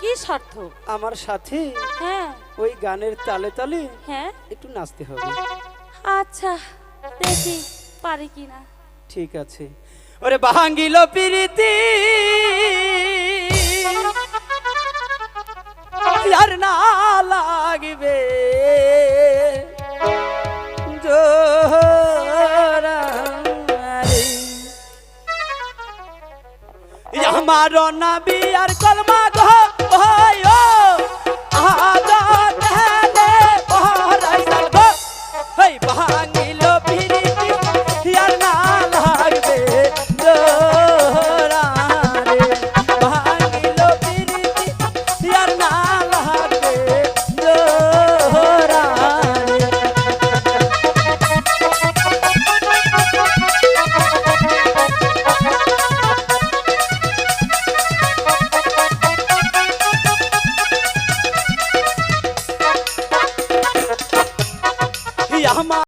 কি স্বার্থ আমার সাথে হ্যাঁ। ওই গানের তালে তালে হ্যাঁ। একটু নাচতে হবে। আচ্ছা দেখি পারি কিনা ঠিক আছে। ওরে ভাঙ্গিল পিরিতি। আর না লাগবে। আমার নবী আর কলমা আমার